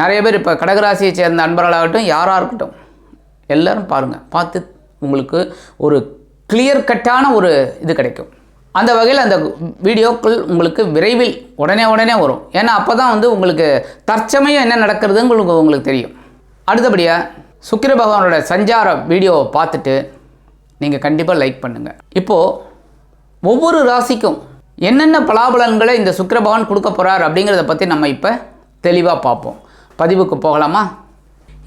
நிறைய பேர் இப்போ கடகராசியை சேர்ந்த அன்பர்களாகட்டும் யாராக இருக்கட்டும் எல்லோரும் பாருங்கள் பார்த்து உங்களுக்கு ஒரு கிளியர் கட்டான ஒரு இது கிடைக்கும். அந்த வகையில் அந்த வீடியோக்கள் உங்களுக்கு விரைவில் உடனே உடனே வரும். ஏன்னா அப்போ தான் வந்து உங்களுக்கு தற்சமயம் என்ன நடக்கிறதுன்னு உங்களுக்கு உங்களுக்கு தெரியும். அடுத்தபடியாக சுக்கிர பகவானோட சஞ்சார வீடியோவை பார்த்துட்டு நீங்கள் கண்டிப்பாக லைக் பண்ணுங்கள் இப்போது ஒவ்வொரு ராசிக்கும் என்னென்ன பலாபலன்களை இந்த சுக்கிர பகவான் கொடுக்க போகிறார் அப்படிங்கிறத பற்றி நம்ம இப்போ தெளிவாக பார்ப்போம். பதிவுக்கு போகலாமா?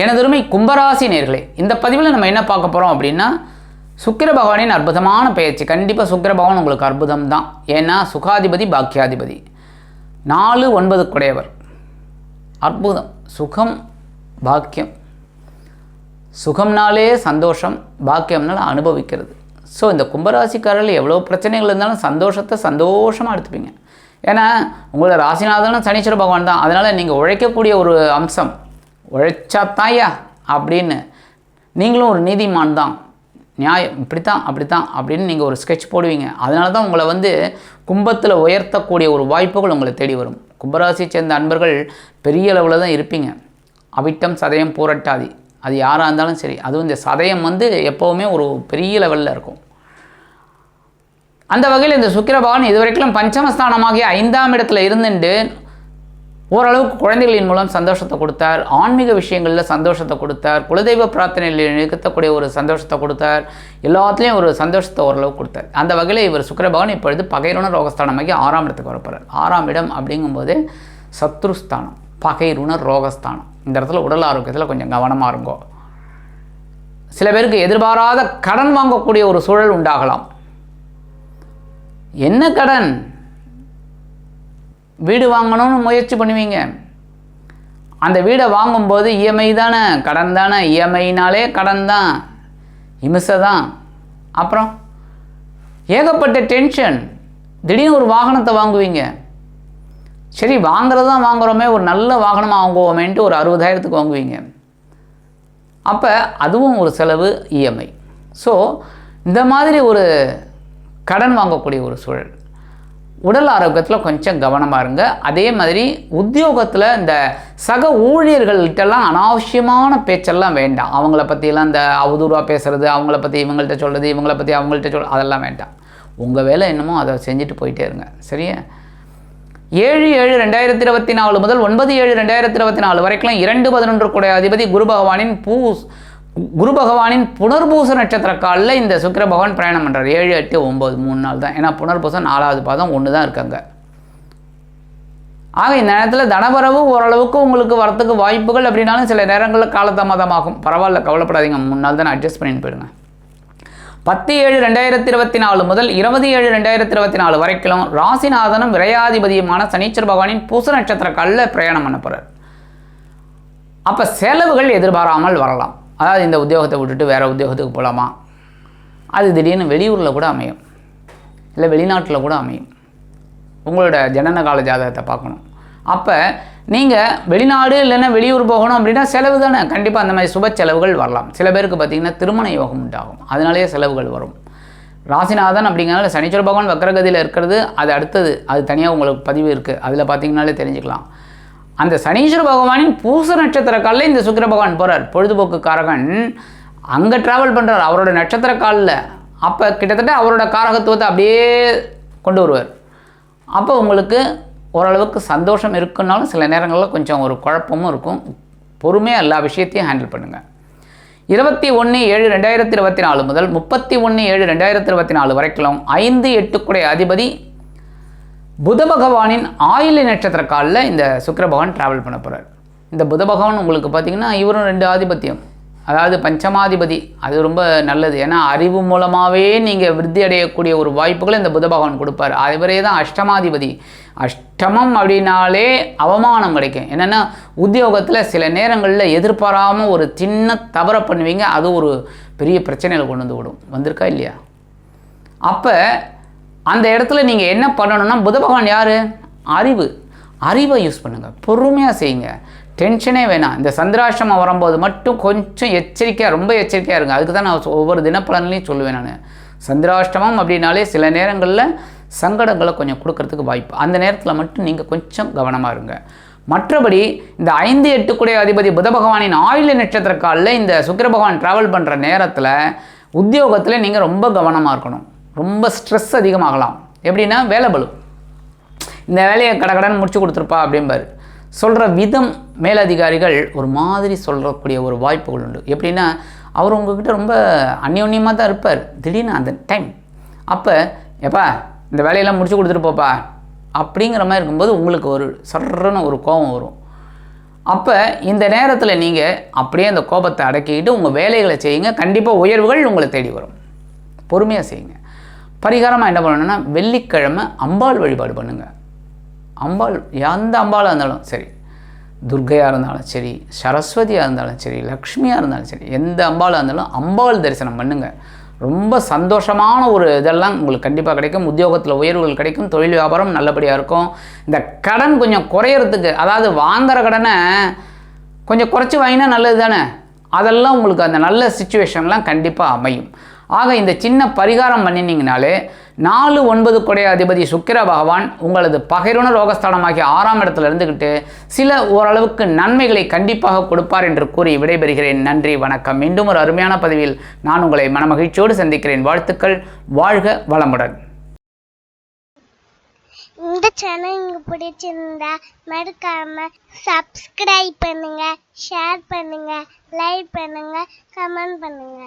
எனதருமை கும்பராசி நேர்களே இந்த பதிவில் நம்ம என்ன பார்க்க போகிறோம் அப்படின்னா சுக்கிர பகவானின் அற்புதமான பயிற்சி. கண்டிப்பாக சுக்கிர பகவான் உங்களுக்கு அற்புதம் தான். ஏன்னா சுகாதிபதி பாக்கியாதிபதி. நாலு ஒன்பது குடையவர். அற்புதம். சுகம் பாக்கியம். சுகம்னாலே சந்தோஷம் பாக்கியம்னால அனுபவிக்கிறது. ஸோ இந்த கும்பராசிக்காரர்கள் எவ்வளோ பிரச்சனைகள் இருந்தாலும் சந்தோஷத்தை சந்தோஷமாக எடுத்துப்பீங்க. ஏன்னா உங்களோட ராசிநாதனும் சனீஸ்வர பகவான் தான். அதனால் நீங்கள் உழைக்கக்கூடிய ஒரு அம்சம். உழைச்சா தாயா அப்படின்னு நீங்களும் ஒரு நீதிமான் தான். நியாயம் இப்படித்தான் அப்படித்தான் அப்படின்னு நீங்கள் ஒரு ஸ்கெட்ச் போடுவீங்க. அதனால தான் உங்களை வந்து கும்பத்தில் உயர்த்தக்கூடிய ஒரு வாய்ப்புகள் உங்களை தேடி வரும். கும்பராசியை சேர்ந்த அன்பர்கள் பெரிய அளவில் தான் இருப்பீங்க. அவிட்டம் சதயம் பூரட்டாதி. அது யாராக இருந்தாலும் சரி அதுவும் இந்த சதயம் வந்து எப்போவுமே ஒரு பெரிய லெவலில் இருக்கும். அந்த வகையில் இந்த சுக்கிர பகவான் இதுவரைக்கும் பஞ்சமஸ்தானமாகிய ஐந்தாம் இடத்துல இருந்துட்டு ஓரளவுக்கு குழந்தைகளின் மூலம் சந்தோஷத்தை கொடுத்தார். ஆன்மீக விஷயங்களில் சந்தோஷத்தை கொடுத்தார். குலதெய்வ பிரார்த்தனையில் நிகழ்த்தக்கூடிய ஒரு சந்தோஷத்தை கொடுத்தார். எல்லாத்துலேயும் ஒரு சந்தோஷத்தை ஓரளவு கொடுத்தார். அந்த வகையில் இவர் சுக்கிரபவன் இப்பொழுது பகைருண ரோகஸ்தானமாகி ஆறாம் இடத்துக்கு வரப்போகிறார் ஆறாம் இடம் அப்படிங்கும்போது சத்ருஸ்தானம் பகைருண ரோகஸ்தானம். இந்த இடத்துல உடல் ஆரோக்கியத்தில் கொஞ்சம் கவனமாக இருங்கோ. சில பேருக்கு எதிர்பாராத கடன் வாங்கக்கூடிய ஒரு சூழல் உண்டாகலாம். என்ன கடன்? வீடு வாங்கணும்னு முயற்சி பண்ணுவீங்க. அந்த வீடை வாங்கும்போது இஎம்ஐ தானே? கடன் தானே? இஎம்ஐனாலே கடன் தான். இமிசை தான். அப்புறம் ஏகப்பட்ட டென்ஷன். திடீர்னு ஒரு வாகனத்தை வாங்குவீங்க. சரி வாங்குறது தான் வாங்குகிறோமே ஒரு நல்ல வாகனம் வாங்குவோமேன்ட்டு ஒரு அறுபதாயிரத்துக்கு வாங்குவீங்க. அப்போ அதுவும் ஒரு செலவு இஎம்ஐ. ஸோ இந்த மாதிரி ஒரு கடன் வாங்கக்கூடிய ஒரு சூழல். உடல் ஆரோக்கியத்தில் கொஞ்சம் கவனமாக இருங்க. அதே மாதிரி உத்தியோகத்தில் இந்த சக ஊழியர்கள்ட்டெல்லாம் அனாவசியமான பேச்செல்லாம் வேண்டாம். அவங்கள பற்றியெல்லாம் இந்த அவதூறாக பேசுகிறது அவங்கள பற்றி இவங்கள்ட்ட சொல்கிறது இவங்கள பற்றி அவங்கள்ட்ட சொல் அதெல்லாம் வேண்டாம். உங்கள் வேலை என்னமோ அதை செஞ்சுட்டு போயிட்டே இருங்க. சரியா? ஏழு ஏழு ரெண்டாயிரத்தி இருபத்தி நாலு முதல் ஒன்பது ஏழு ரெண்டாயிரத்தி இருபத்தி நாலு வரைக்கும் இரண்டு பதினொன்று கூட அதிபதி குரு பகவானின் பூ குரு பகவானின் புனர்பூச நட்சத்திர காலில் இந்த சுக்கிர பகவான் பிரயாணம் பண்ணுறார் ஏழு எட்டு ஒம்பது மூணு நாள் தான். ஏன்னா புனர்பூசம் நாலாவது பாதம் ஒன்று தான் இருக்காங்க. ஆக இந்த நேரத்தில் தனவரவு ஓரளவுக்கு உங்களுக்கு வரத்துக்கு வாய்ப்புகள் அப்படின்னாலும் சில நேரங்களில் காலதாமதமாகும். பரவாயில்ல கவலைப்படாதீங்க. மூணு நாள் தான் அட்ஜஸ்ட் பண்ணிட்டு போயிடுங்க. பத்து ஏழு ரெண்டாயிரத்தி இருபத்தி நாலு முதல் இருபது ஏழு ரெண்டாயிரத்தி இருபத்தி நாலு வரைக்கும் ராசிநாதனும் விரையாதிபதியுமான சனீச்சர் பகவானின் பூச நட்சத்திர காலில் பிரயாணம் பண்ண போகிறார் அப்போ செலவுகள் எதிர்பாராமல் வரலாம். அதாவது இந்த உத்தியோகத்தை விட்டுட்டு வேறு உத்தியோகத்துக்கு போகலாமா அது திடீர்னு வெளியூரில் கூட அமையும். இல்லை வெளிநாட்டில் கூட அமையும். உங்களோட ஜனன கால ஜாதகத்தை பார்க்கணும். அப்போ நீங்கள் வெளிநாடு இல்லைன்னா வெளியூர் போகணும் அப்படின்னா செலவு தானே. கண்டிப்பாக அந்த மாதிரி சுப செலவுகள் வரலாம். சில பேருக்கு பார்த்திங்கன்னா திருமண யோகம் உண்டாகும். அதனாலேயே செலவுகள் வரும். ராசிநாதன் அப்படிங்கிறனால சனீஸ்வர பகவான் வக்கரகதியில் இருக்கிறது அது அடுத்தது. அது தனியாக உங்களுக்கு பதிவு இருக்குது அதில் பார்த்தீங்கனாலே தெரிஞ்சுக்கலாம். அந்த சனீஸ்வர பகவானின் பூச நட்சத்திர காலில் இந்த சுக்கர பகவான் போகிறார் பொழுதுபோக்கு காரகன் அங்கே ட்ராவல் பண்ணுறார் அவரோட நட்சத்திர காலில் அப்போ கிட்டத்தட்ட அவரோட காரகத்துவத்தை அப்படியே கொண்டு வருவார். அப்போ உங்களுக்கு ஓரளவுக்கு சந்தோஷம் இருக்குன்னாலும் சில நேரங்களில் கொஞ்சம் ஒரு குழப்பமும் இருக்கும். பொறுமையாக எல்லா விஷயத்தையும் ஹேண்டில் பண்ணுங்கள் இருபத்தி ஒன்று ஏழு ரெண்டாயிரத்தி இருபத்தி நாலு முதல் முப்பத்தி ஒன்று ஏழு ரெண்டாயிரத்தி இருபத்தி நாலு வரைக்கும் ஐந்து எட்டுக்குடைய அதிபதி புத பகவானின் ஆயில்ய நட்சத்திர காலில் இந்த சுக்கர பகவான் ட்ராவல் பண்ண போகிறார் இந்த புத பகவான் உங்களுக்கு பார்த்தீங்கன்னா இவரும் ரெண்டு ஆதிபத்தியம். அதாவது பஞ்சமாதிபதி. அது ரொம்ப நல்லது. ஏன்னா அறிவு மூலமாகவே நீங்கள் விருத்தி அடையக்கூடிய ஒரு வாய்ப்புகளை இந்த புத பகவான் கொடுப்பார். அவரே தான் அஷ்டமாதிபதி. அஷ்டமம் அப்படின்னாலே அவமானம் கிடைக்கும். என்னென்னா உத்தியோகத்தில் சில நேரங்களில் எதிர்பாராமல் ஒரு சின்ன தவறை பண்ணுவீங்க. அது ஒரு பெரிய பிரச்சனையில் கொண்டு வந்து விடும். வந்திருக்கா இல்லையா? அப்போ அந்த இடத்துல நீங்கள் என்ன பண்ணணும்னா புத பகவான் யார்? அறிவு. அறிவை யூஸ் பண்ணுங்கள் பொறுமையாக செய்யுங்க. டென்ஷனே வேணாம். இந்த சந்திராஷ்டமம் வரும்போது மட்டும் கொஞ்சம் எச்சரிக்கையாக ரொம்ப எச்சரிக்கையாக இருங்க. அதுக்கு தான் நான் ஒவ்வொரு தினப்பலன்லையும் சொல்லுவேன் நான். சந்திராஷ்டமம் அப்படின்னாலே சில நேரங்களில் சங்கடங்களை கொஞ்சம் கொடுக்கறதுக்கு வாய்ப்பு. அந்த நேரத்தில் மட்டும் நீங்கள் கொஞ்சம் கவனமாக இருங்க. மற்றபடி இந்த ஐந்து எட்டுக்குடைய அதிபதி புத பகவானின் ஆயுள நட்சத்திர காலில் இந்த சுக்கிர பகவான் ட்ராவல் பண்ணுற நேரத்தில் உத்தியோகத்தில் நீங்கள் ரொம்ப கவனமாக இருக்கணும். ரொம்ப ஸ்ட்ரெஸ் அதிகமாகலாம். எப்படின்னா வேலை பலு இந்த வேலையை கடகடன்னு முடிச்சு கொடுத்துருப்பா அப்படிம்பாரு. சொல்கிற விதம் மேலதிகாரிகள் ஒரு மாதிரி சொல்கிறக்கூடிய ஒரு வாய்ப்புகள் உண்டு. எப்படின்னா அவர் உங்ககிட்ட ரொம்ப அந்யோன்யமாக தான் இருப்பார். திடீர்னு அந்த டைம் அப்போ எப்பா இந்த வேலையெல்லாம் முடிச்சு கொடுத்துட்டு போப்பா அப்படிங்கிற மாதிரி இருக்கும்போது உங்களுக்கு ஒரு சர்றன்னு ஒரு கோபம் வரும். அப்போ இந்த நேரத்தில் நீங்கள் அப்படியே அந்த கோபத்தை அடக்கிக்கிட்டு உங்கள் வேலைகளை செய்யுங்க. கண்டிப்பாக உயர்வுகள் உங்களை தேடி வரும். பொறுமையாக செய்யுங்க. பரிகாரமாக என்ன பண்ணணும்னா வெள்ளிக்கிழமை அம்பாள் வழிபாடு பண்ணுங்கள் அம்பாள் எந்த அம்பாளாக இருந்தாலும் சரி துர்கையாக இருந்தாலும் சரி சரஸ்வதியாக இருந்தாலும் சரி லக்ஷ்மியாக இருந்தாலும் சரி எந்த அம்பாளாக இருந்தாலும் அம்பாள் தரிசனம் பண்ணுங்கள் ரொம்ப சந்தோஷமான ஒரு இதெல்லாம் உங்களுக்கு கண்டிப்பாக கிடைக்கும். உத்தியோகத்தில் உயர்வுகள் கிடைக்கும். தொழில் வியாபாரம் நல்லபடியாக இருக்கும். இந்த கடன் கொஞ்சம் குறையறதுக்கு அதாவது வாங்குற கடனை கொஞ்சம் குறைச்சி வாங்கினா நல்லது தானே அதெல்லாம் உங்களுக்கு அந்த நல்ல சுச்சுவேஷன்லாம் கண்டிப்பாக அமையும். ஆக இந்த சின்ன பரிகாரம் பண்ணினீங்கனாலே நாலு ஒன்பது கொடை அதிபதி சுக்கிர பகவான் உங்களது பகைருண ரோகஸ்தானமாகிய ஆறாம் இடத்துல இருந்துக்கிட்டு சில ஓரளவுக்கு நன்மைகளை கண்டிப்பாக கொடுப்பார் என்று கூறி விடைபெறுகிறேன். நன்றி வணக்கம். மீண்டும் ஒரு அருமையான பதிவில் நான் உங்களை மனமகிழ்ச்சியோடு சந்திக்கிறேன். வாழ்த்துக்கள். வாழ்க வளமுடன். இந்த சேனல் உங்களுக்கு பிடிச்சிருந்தா மறக்காம சப்ஸ்கிரைப் பண்ணுங்க ஷேர் பண்ணுங்க லைக் பண்ணுங்க கமெண்ட் பண்ணுங்க.